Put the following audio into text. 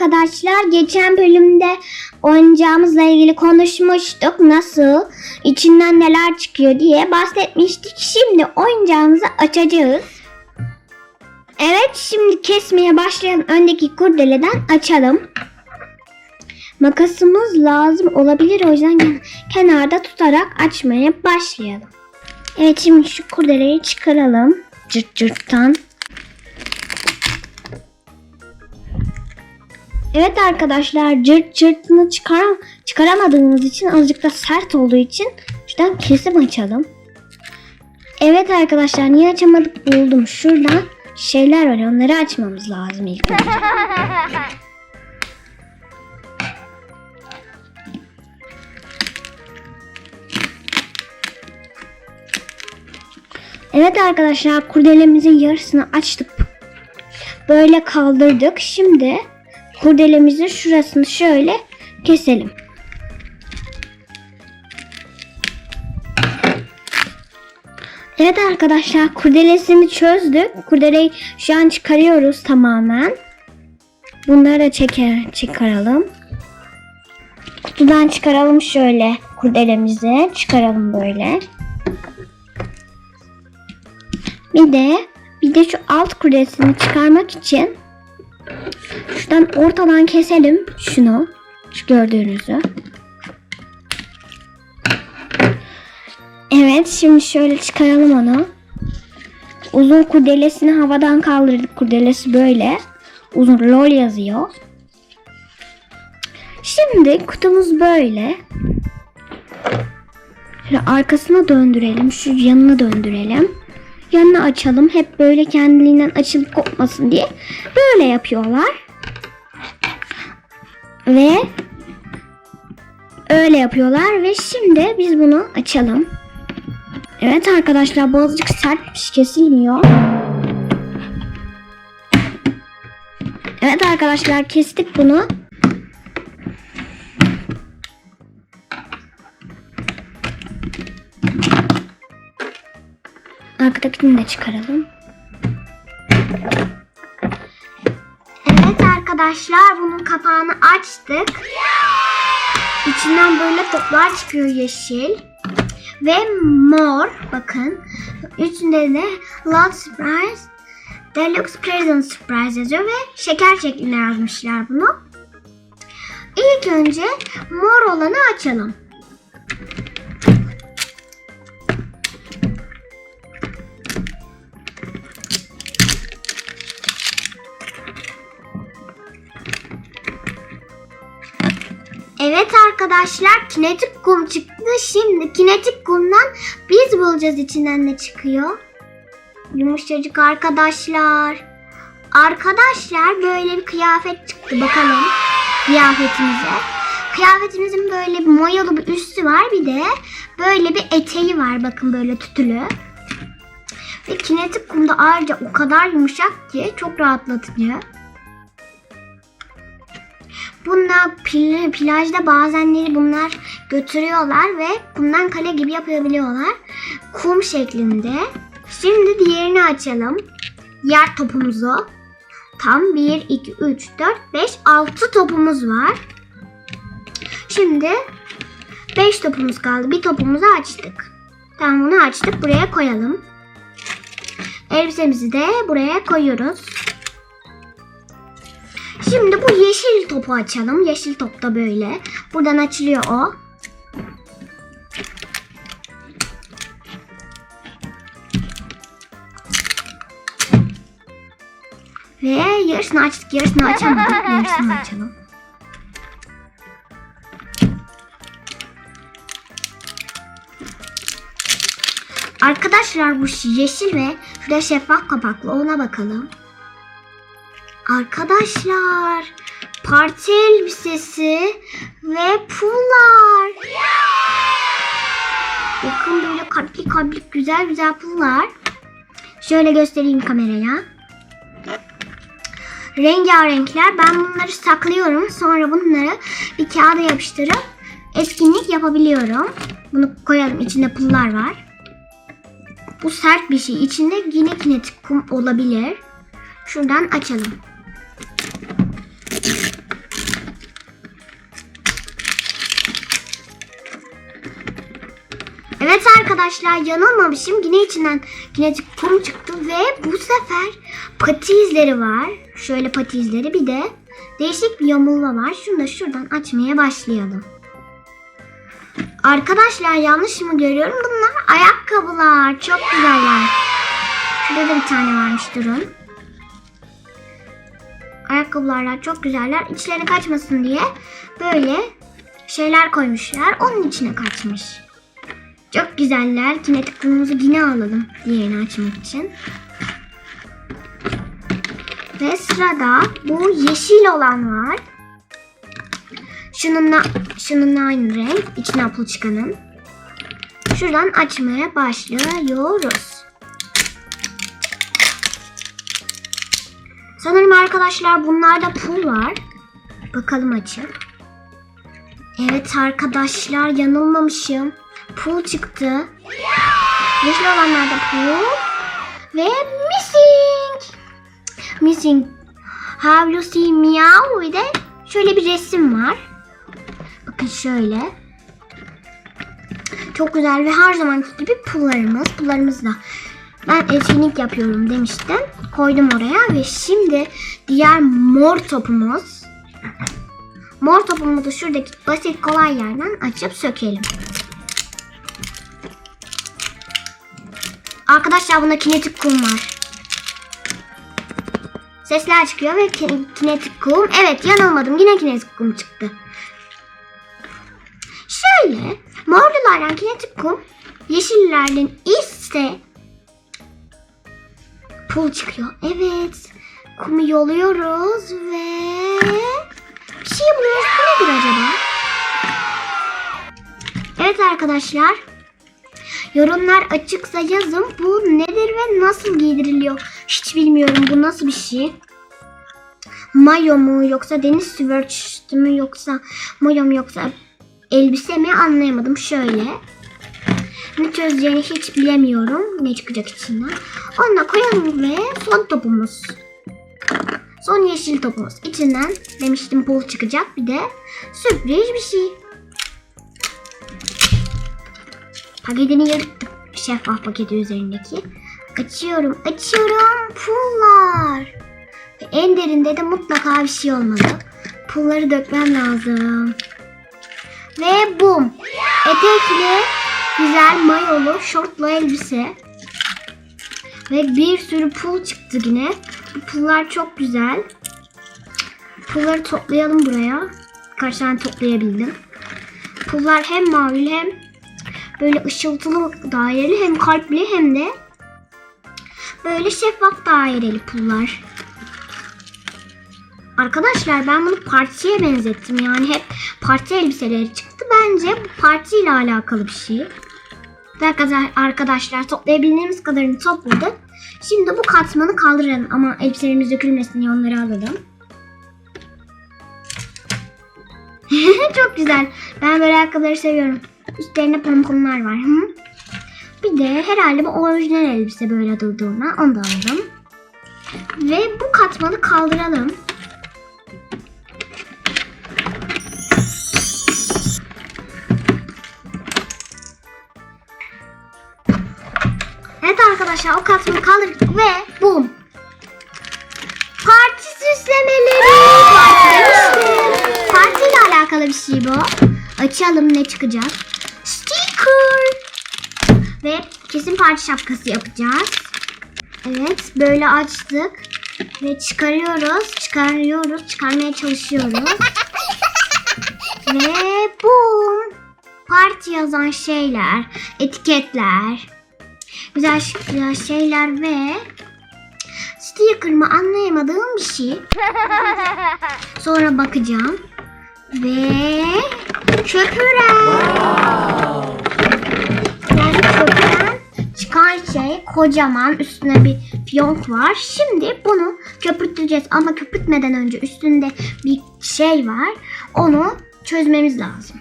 arkadaşlar geçen bölümde oyuncağımızla ilgili konuşmuştuk. Nasıl, içinden neler çıkıyor diye bahsetmiştik. Şimdi oyuncağımızı açacağız. Evet şimdi kesmeye başlayan öndeki kurdeleden açalım. Makasımız lazım olabilir o yüzden ken- kenarda tutarak açmaya başlayalım. Evet şimdi şu kurdeleyi çıkaralım. Cırt cırttan. Evet arkadaşlar cırt cırtını çıkar çıkaramadığımız için azıcık da sert olduğu için şuradan kesip açalım. Evet arkadaşlar niye açamadık buldum. Şuradan şeyler var onları açmamız lazım ilk önce. Evet arkadaşlar kurdelemizin yarısını açtık. Böyle kaldırdık. Şimdi kurdelemizin şurasını şöyle keselim. Evet arkadaşlar kurdelesini çözdük. Kurdeleyi şu an çıkarıyoruz tamamen. Bunları da çeker, çıkaralım. Kutudan çıkaralım şöyle kurdelemizi. Çıkaralım böyle. Bir de bir de şu alt kuresini çıkarmak için şuradan ortadan keselim şunu. Şu gördüğünüzü. Evet şimdi şöyle çıkaralım onu. Uzun kurdelesini havadan kaldırdık. Kurdelesi böyle. Uzun lol yazıyor. Şimdi kutumuz böyle. Şöyle arkasına döndürelim. Şu yanına döndürelim. Yanına açalım. Hep böyle kendiliğinden açılıp kopmasın diye. Böyle yapıyorlar. Ve öyle yapıyorlar. Ve şimdi biz bunu açalım. Evet arkadaşlar bu azıcık sertmiş kesilmiyor. Evet arkadaşlar kestik bunu. Arkadakini de çıkaralım. Arkadaşlar bunun kapağını açtık. İçinden böyle toplar çıkıyor yeşil ve mor bakın. Üstünde de Love Surprise Deluxe Present Surprise yazıyor ve şeker şeklinde yazmışlar bunu. İlk önce mor olanı açalım. Evet arkadaşlar kinetik kum çıktı. Şimdi kinetik kumdan biz bulacağız içinden ne çıkıyor. Yumuşacık arkadaşlar. Arkadaşlar böyle bir kıyafet çıktı bakalım kıyafetimize. Kıyafetimizin böyle bir mayalı bir üstü var bir de böyle bir eteği var bakın böyle tütülü. Ve kinetik kumda ayrıca o kadar yumuşak ki çok rahatlatıcı. Bunlar pl- plajda bazenleri bunlar götürüyorlar ve kumdan kale gibi yapabiliyorlar. Kum şeklinde. Şimdi diğerini açalım. Yer topumuzu. Tam 1, 2, 3, 4, 5, 6 topumuz var. Şimdi 5 topumuz kaldı. Bir topumuzu açtık. Tamam bunu açtık. Buraya koyalım. Elbisemizi de buraya koyuyoruz. Şimdi bu yeşil topu açalım. Yeşil top da böyle. Buradan açılıyor o. Ve yarısını açtık. Yarısını açamadık. Yarısını açalım. Arkadaşlar bu yeşil ve şurada şeffaf kapaklı ona bakalım. Arkadaşlar parti elbisesi ve pullar. Bakın böyle kalpli kalpli güzel güzel pullar. Şöyle göstereyim kameraya. Rengarenkler. Ben bunları saklıyorum. Sonra bunları bir kağıda yapıştırıp etkinlik yapabiliyorum. Bunu koyalım. İçinde pullar var. Bu sert bir şey. İçinde yine kinetik kum olabilir. Şuradan açalım. Evet arkadaşlar yanılmamışım. Yine içinden kinetik kum çıktı ve bu sefer pati izleri var. Şöyle pati izleri bir de değişik bir yamulma var. Şunu da şuradan açmaya başlayalım. Arkadaşlar yanlış mı görüyorum? Bunlar ayakkabılar. Çok güzeller. Şurada da bir tane varmış durun. Ayakkabılarlar çok güzeller. İçlerine kaçmasın diye böyle şeyler koymuşlar. Onun içine kaçmış. Çok güzeller. Kinetik kumumuzu yine alalım diğerini açmak için. Ve sırada bu yeşil olan var. Şununla, şununla aynı renk. İçine apıl çıkanın. Şuradan açmaya başlıyoruz. Sanırım arkadaşlar bunlarda pul var. Bakalım açıp. Evet arkadaşlar yanılmamışım. Pul çıktı. Yeşil olanlarda pul. Ve missing. Missing. Have you seen meow? Bir şöyle bir resim var. Bakın şöyle. Çok güzel ve her zamanki gibi pullarımız. Pullarımız da ben etkinlik yapıyorum demiştim. Koydum oraya ve şimdi diğer mor topumuz. Mor topumuzu şuradaki basit kolay yerden açıp sökelim. Arkadaşlar bunda kinetik kum var. Sesler çıkıyor ve ki- kinetik kum. Evet yanılmadım yine kinetik kum çıktı. Şöyle morlulardan kinetik kum, yeşillerden ise pul çıkıyor. Evet kumu yoluyoruz ve bir şey buluyoruz. Bu nedir acaba? Evet arkadaşlar Yorumlar açıksa yazın. Bu nedir ve nasıl giydiriliyor? Hiç bilmiyorum. Bu nasıl bir şey? Mayo mu yoksa deniz sweatshirt mü yoksa mayo mu yoksa elbise mi anlayamadım. Şöyle. Ne çözeceğini hiç bilemiyorum. Ne çıkacak içinden. Onu da koyalım ve son topumuz. Son yeşil topumuz. İçinden demiştim pul çıkacak. Bir de sürpriz bir şey. Paketini yırttım. Şeffaf paketi üzerindeki. Açıyorum, açıyorum. Pullar. Ve en derinde de mutlaka bir şey olmalı. Pulları dökmem lazım. Ve bum. Etekli, güzel mayolu, şortlu elbise. Ve bir sürü pul çıktı yine. Bu pullar çok güzel. Pulları toplayalım buraya. Kaç tane toplayabildim. Pullar hem mavi hem böyle ışıltılı daireli hem kalpli hem de böyle şeffaf daireli pullar. Arkadaşlar ben bunu partiye benzettim. Yani hep parti elbiseleri çıktı. Bence bu partiyle alakalı bir şey. Arkadaşlar toplayabildiğimiz kadarını topladık. Şimdi bu katmanı kaldıralım ama elbiselerimiz dökülmesin diye onları alalım. Çok güzel. Ben böyle ayakkabıları seviyorum. Üstlerinde pomponlar var. Hı? Bir de herhalde bu orijinal elbise böyle durduğuna onu da alalım. Ve bu katmanı kaldıralım. Evet arkadaşlar o katmanı kaldırdık ve bum. Parti süslemeleri. Partiyle alakalı bir şey bu. Açalım ne çıkacak. Kesin parti şapkası yapacağız. Evet böyle açtık. Ve çıkarıyoruz. Çıkarıyoruz. Çıkarmaya çalışıyoruz. Ve bum. Parti yazan şeyler. Etiketler. Güzel, güzel şeyler ve sticker mı anlayamadığım bir şey. Sonra bakacağım. Ve köpüren. Kocaman üstüne bir fiyonk var. Şimdi bunu köpürteceğiz ama köpürtmeden önce üstünde bir şey var. Onu çözmemiz lazım.